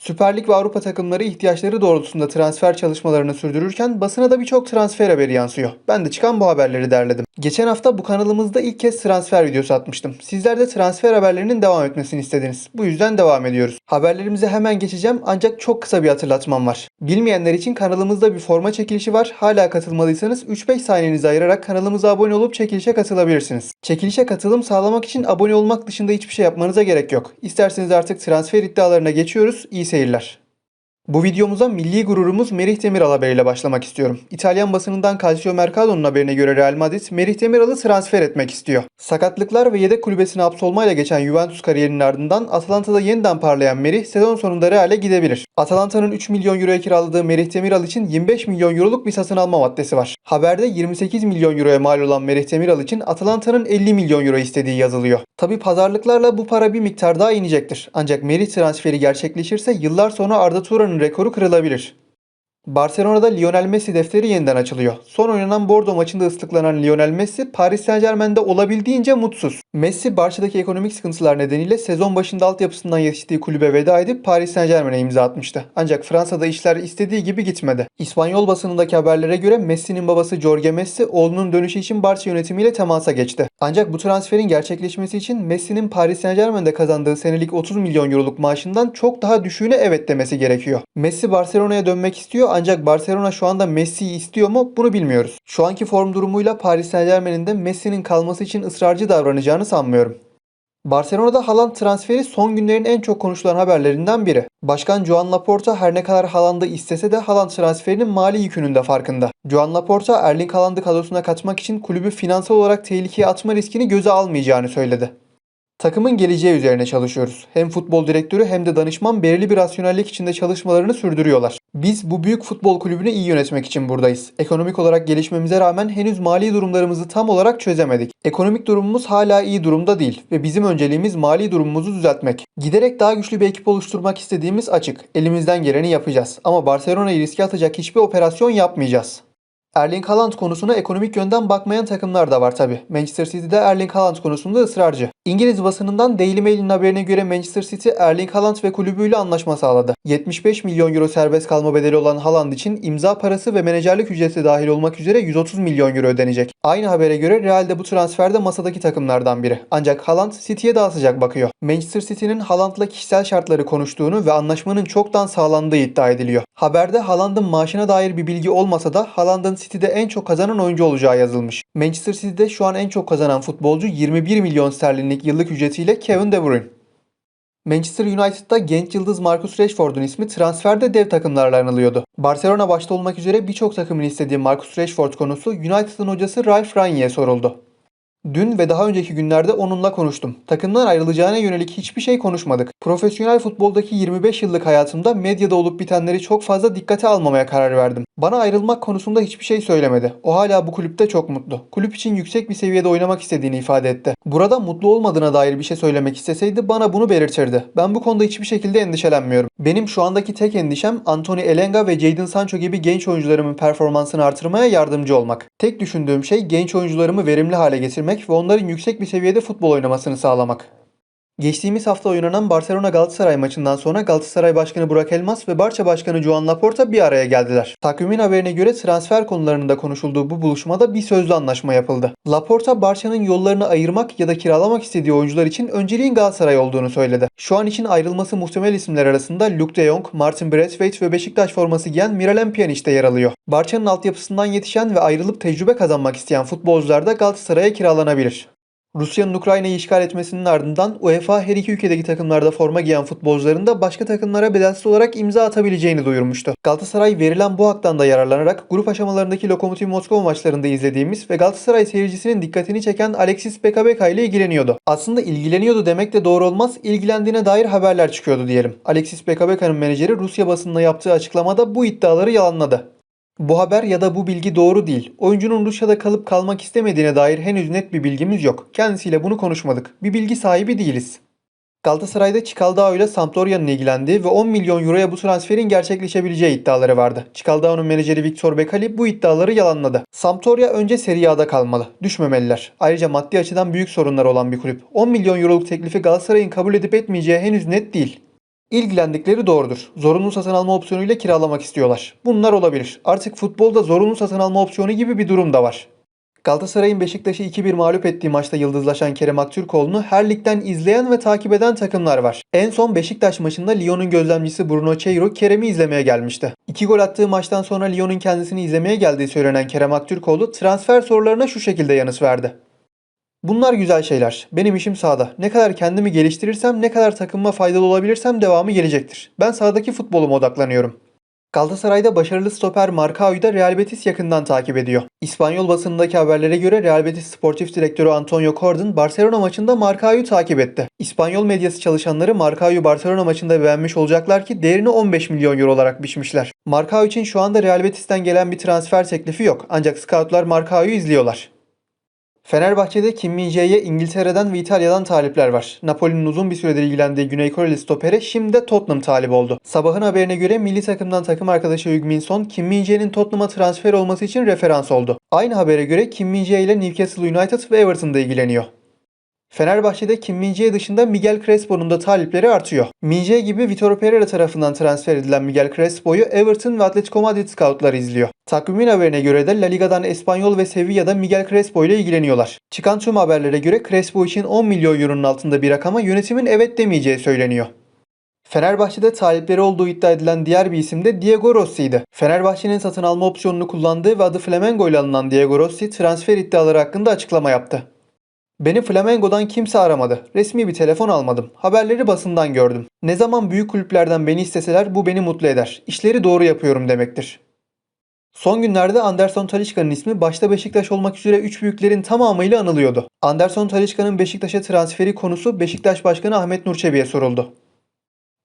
Süper Lig ve Avrupa takımları ihtiyaçları doğrultusunda transfer çalışmalarını sürdürürken basına da birçok transfer haberi yansıyor. Ben de çıkan bu haberleri derledim. Geçen hafta bu kanalımızda ilk kez transfer videosu atmıştım. Sizler de transfer haberlerinin devam etmesini istediniz. Bu yüzden devam ediyoruz. Haberlerimize hemen geçeceğim ancak çok kısa bir hatırlatmam var. Bilmeyenler için kanalımızda bir forma çekilişi var. Hala katılmadıysanız 3-5 saniyenizi ayırarak kanalımıza abone olup çekilişe katılabilirsiniz. Çekilişe katılım sağlamak için abone olmak dışında hiçbir şey yapmanıza gerek yok. İsterseniz artık transfer iddialarına geçiyoruz. İyi seyirler. Bu videomuza milli gururumuz Merih Demiral haberiyle başlamak istiyorum. İtalyan basınından Calcio Mercato'nun haberine göre Real Madrid Merih Demiral'ı transfer etmek istiyor. Sakatlıklar ve yedek kulübesine hapsolmayla geçen Juventus kariyerinin ardından Atalanta'da yeniden parlayan Merih sezon sonunda Real'e gidebilir. Atalanta'nın 3 milyon euroya kiraladığı Merih Demiral için 25 milyon euroluk bir satın alma maddesi var. Haberde 28 milyon euroya mal olan Merih Demiral için Atalanta'nın 50 milyon euro istediği yazılıyor. Tabi pazarlıklarla bu para bir miktar daha inecektir. Ancak Merih transferi gerçekleşirse yıllar sonra Arda Turan'ın rekoru kırılabilir. Barcelona'da Lionel Messi defteri yeniden açılıyor. Son oynanan Bordeaux maçında ıslıklanan Lionel Messi Paris Saint Germain'de olabildiğince mutsuz. Messi Barça'daki ekonomik sıkıntılar nedeniyle sezon başında altyapısından yetiştiği kulübe veda edip Paris Saint Germain'e imza atmıştı. Ancak Fransa'da işler istediği gibi gitmedi. İspanyol basınındaki haberlere göre Messi'nin babası Jorge Messi oğlunun dönüşü için Barça yönetimiyle temasa geçti. Ancak bu transferin gerçekleşmesi için Messi'nin Paris Saint Germain'de kazandığı senelik 30 milyon euroluk maaşından çok daha düşüğüne evet demesi gerekiyor. Messi Barcelona'ya dönmek istiyor ancak Barcelona şu anda Messi'yi istiyor mu bunu bilmiyoruz. Şu anki form durumuyla Paris Saint Germain'in de Messi'nin kalması için ısrarcı davranacağını sanmıyorum. Barcelona'da Haaland transferi son günlerin en çok konuşulan haberlerinden biri. Başkan Joan Laporta her ne kadar Haaland'ı istese de Haaland transferinin mali yükünün de farkında. Joan Laporta Erling Haaland'ı kadrosuna katmak için kulübü finansal olarak tehlikeye atma riskini göze almayacağını söyledi. Takımın geleceği üzerine çalışıyoruz. Hem futbol direktörü hem de danışman belirli bir rasyonellik içinde çalışmalarını sürdürüyorlar. Biz bu büyük futbol kulübünü iyi yönetmek için buradayız. Ekonomik olarak gelişmemize rağmen henüz mali durumlarımızı tam olarak çözemedik. Ekonomik durumumuz hala iyi durumda değil ve bizim önceliğimiz mali durumumuzu düzeltmek. Giderek daha güçlü bir ekip oluşturmak istediğimiz açık. Elimizden geleni yapacağız ama Barcelona'yı riske atacak hiçbir operasyon yapmayacağız. Erling Haaland konusuna ekonomik yönden bakmayan takımlar da var tabi. Manchester City'de Erling Haaland konusunda ısrarcı. İngiliz basınından Daily Mail'in haberine göre Manchester City Erling Haaland ve kulübüyle anlaşma sağladı. 75 milyon euro serbest kalma bedeli olan Haaland için imza parası ve menajerlik ücreti dahil olmak üzere 130 milyon euro ödenecek. Aynı habere göre Real de bu transferde masadaki takımlardan biri. Ancak Haaland City'ye daha sıcak bakıyor. Manchester City'nin Haaland'la kişisel şartları konuştuğunu ve anlaşmanın çoktan sağlandığı iddia ediliyor. Haberde Haaland'ın maaşına dair bir bilgi olmasa da Haaland'ın City'de en çok kazanan oyuncu olacağı yazılmış. Manchester City'de şu an en çok kazanan futbolcu 21 milyon sterlinlik yıllık ücretiyle Kevin De Bruyne. Manchester United'da genç yıldız Marcus Rashford'un ismi transferde dev takımlarla anılıyordu. Barcelona başta olmak üzere birçok takımın istediği Marcus Rashford konusu United'ın hocası Ralf Rangnick'e soruldu. Dün ve daha önceki günlerde onunla konuştum. Takımdan ayrılacağına yönelik hiçbir şey konuşmadık. Profesyonel futboldaki 25 yıllık hayatımda medyada olup bitenleri çok fazla dikkate almamaya karar verdim. Bana ayrılmak konusunda hiçbir şey söylemedi. O hala bu kulüpte çok mutlu. Kulüp için yüksek bir seviyede oynamak istediğini ifade etti. Burada mutlu olmadığına dair bir şey söylemek isteseydi bana bunu belirtirdi. Ben bu konuda hiçbir şekilde endişelenmiyorum. Benim şu andaki tek endişem Anthony Elenga ve Jadon Sancho gibi genç oyuncularımın performansını artırmaya yardımcı olmak. Tek düşündüğüm şey genç oyuncularımı verimli hale getirmek ve onların yüksek bir seviyede futbol oynamasını sağlamak. Geçtiğimiz hafta oynanan Barcelona Galatasaray maçından sonra Galatasaray Başkanı Burak Elmas ve Barça Başkanı Joan Laporta bir araya geldiler. Takvimin haberine göre transfer konularının da konuşulduğu bu buluşmada bir sözlü anlaşma yapıldı. Laporta Barça'nın yollarını ayırmak ya da kiralamak istediği oyuncular için önceliğin Galatasaray olduğunu söyledi. Şu an için ayrılması muhtemel isimler arasında Luke de Jong, Martin Braithwaite ve Beşiktaş forması giyen Miralem Pjanic de yer alıyor. Barça'nın altyapısından yetişen ve ayrılıp tecrübe kazanmak isteyen futbolcular da Galatasaray'a kiralanabilir. Rusya'nın Ukrayna'yı işgal etmesinin ardından UEFA her iki ülkedeki takımlarda forma giyen futbolcuların da başka takımlara bedelsiz olarak imza atabileceğini duyurmuştu. Galatasaray verilen bu haktan da yararlanarak grup aşamalarındaki Lokomotiv Moskova maçlarında izlediğimiz ve Galatasaray seyircisinin dikkatini çeken Alexis Bekabeka ile ilgileniyordu. Aslında ilgileniyordu demek de doğru olmaz, ilgilendiğine dair haberler çıkıyordu diyelim. Alexis Bekabeka'nın menajeri Rusya basınına yaptığı açıklamada bu iddiaları yalanladı. Bu haber ya da bu bilgi doğru değil. Oyuncunun Rusya'da kalıp kalmak istemediğine dair henüz net bir bilgimiz yok. Kendisiyle bunu konuşmadık. Bir bilgi sahibi değiliz. Galatasaray'da Çikaldao ile Sampdoria'nın ilgilendiği ve 10 milyon euroya bu transferin gerçekleşebileceği iddiaları vardı. Çikaldao'nun menajeri Victor Bekali bu iddiaları yalanladı. Sampdoria önce Serie A'da kalmalı. Düşmemeliler. Ayrıca maddi açıdan büyük sorunlar olan bir kulüp. 10 milyon euroluk teklifi Galatasaray'ın kabul edip etmeyeceği henüz net değil. İlgilendikleri doğrudur. Zorunlu satın alma opsiyonuyla kiralamak istiyorlar. Bunlar olabilir. Artık futbolda zorunlu satın alma opsiyonu gibi bir durum da var. Galatasaray'ın Beşiktaş'ı 2-1 mağlup ettiği maçta yıldızlaşan Kerem Aktürkoğlu'nu her ligden izleyen ve takip eden takımlar var. En son Beşiktaş maçında Lyon'un gözlemcisi Bruno Cheiro Kerem'i izlemeye gelmişti. İki gol attığı maçtan sonra Lyon'un kendisini izlemeye geldiği söylenen Kerem Aktürkoğlu transfer sorularına şu şekilde yanıt verdi. Bunlar güzel şeyler. Benim işim sahada. Ne kadar kendimi geliştirirsem, ne kadar takımıma faydalı olabilirsem devamı gelecektir. Ben sahadaki futboluma odaklanıyorum. Galatasaray'da başarılı stoper Marcao'yu da Real Betis yakından takip ediyor. İspanyol basınındaki haberlere göre Real Betis sportif direktörü Antonio Cordon Barcelona maçında Marcao'yu takip etti. İspanyol medyası çalışanları Marcao'yu Barcelona maçında beğenmiş olacaklar ki değerini 15 milyon euro olarak biçmişler. Marcao için şu anda Real Betis'ten gelen bir transfer teklifi yok ancak scoutlar Marcao'yu izliyorlar. Fenerbahçe'de Kim Min-jae'ye İngiltere'den ve İtalya'dan talipler var. Napoli'nin uzun bir süredir ilgilendiği Güney Koreli stopere şimdi de Tottenham talip oldu. Sabahın haberine göre milli takımdan takım arkadaşı Heung-min Son, Kim Min-jae'nin Tottenham'a transfer olması için referans oldu. Aynı habere göre Kim Min-jae ile Newcastle United ve Everton da ilgileniyor. Fenerbahçe'de Kim Min-jae dışında Miguel Crespo'nun da talipleri artıyor. Min-jae gibi Vitor Pereira tarafından transfer edilen Miguel Crespo'yu Everton ve Atletico Madrid scoutları izliyor. Takvimin haberine göre de La Liga'dan Espanyol ve Sevilla'da Miguel Crespo ile ilgileniyorlar. Çıkan tüm haberlere göre Crespo için 10 milyon euronun altında bir rakama yönetimin evet demeyeceği söyleniyor. Fenerbahçe'de talipleri olduğu iddia edilen diğer bir isim de Diego Rossi'ydi. Fenerbahçe'nin satın alma opsiyonunu kullandığı ve adı Flamengo ile alınan Diego Rossi transfer iddiaları hakkında açıklama yaptı. Beni Flamengo'dan kimse aramadı. Resmi bir telefon almadım. Haberleri basından gördüm. Ne zaman büyük kulüplerden beni isteseler bu beni mutlu eder. İşleri doğru yapıyorum demektir. Son günlerde Anderson Talisca'nın ismi başta Beşiktaş olmak üzere üç büyüklerin tamamıyla anılıyordu. Anderson Talisca'nın Beşiktaş'a transferi konusu Beşiktaş Başkanı Ahmet Nur Çebi'ye soruldu.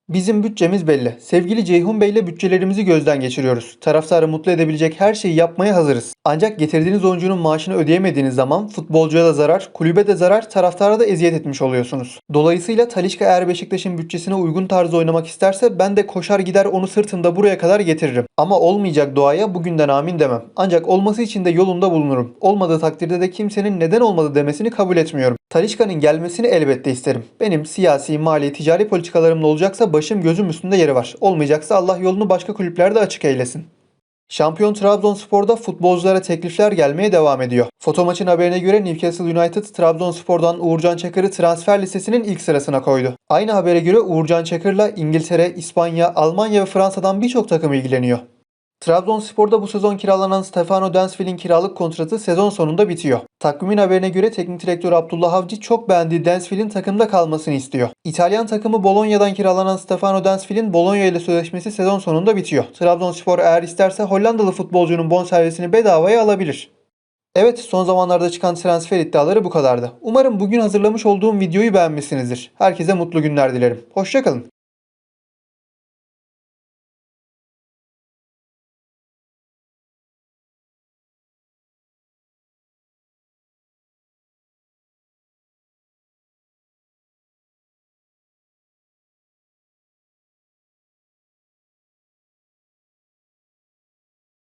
Bizim bütçemiz belli. Sevgili Ceyhun Bey ile bütçelerimizi gözden geçiriyoruz. Taraftarı mutlu edebilecek her şeyi yapmaya hazırız. Ancak getirdiğiniz oyuncunun maaşını ödeyemediğiniz zaman futbolcuya da zarar, kulübe de zarar, taraftara da eziyet etmiş oluyorsunuz. Dolayısıyla Talişka eğer Beşiktaş'ın bütçesine uygun tarzda oynamak isterse ben de koşar gider onu sırtımda buraya kadar getiririm. Ama olmayacak duaya bugünden amin demem. Ancak olması için de yolunda bulunurum. Olmadığı takdirde de kimsenin neden olmadı demesini kabul etmiyorum. Talişka'nın gelmesini elbette isterim. Benim siyasi, mali, ticari politikalarımla olacaksa başım gözüm üstünde yeri var. Olmayacaksa Allah yolunu başka kulüplerde açık eylesin. Şampiyon Trabzonspor'da futbolculara teklifler gelmeye devam ediyor. Foto maçın haberine göre Newcastle United Trabzonspor'dan Uğurcan Çakır'ı transfer listesinin ilk sırasına koydu. Aynı habere göre Uğurcan Çakır'la İngiltere, İspanya, Almanya ve Fransa'dan birçok takım ilgileniyor. Trabzonspor'da bu sezon kiralanan Stefano Densville'in kiralık kontratı sezon sonunda bitiyor. Takvimin haberine göre teknik direktör Abdullah Avcı çok beğendiği Densville'in takımda kalmasını istiyor. İtalyan takımı Bologna'dan kiralanan Stefano Densville'in Bologna ile sözleşmesi sezon sonunda bitiyor. Trabzonspor eğer isterse Hollandalı futbolcunun bonservisini bedavaya alabilir. Evet son zamanlarda çıkan transfer iddiaları bu kadardı. Umarım bugün hazırlamış olduğum videoyu beğenmişsinizdir. Herkese mutlu günler dilerim. Hoşçakalın.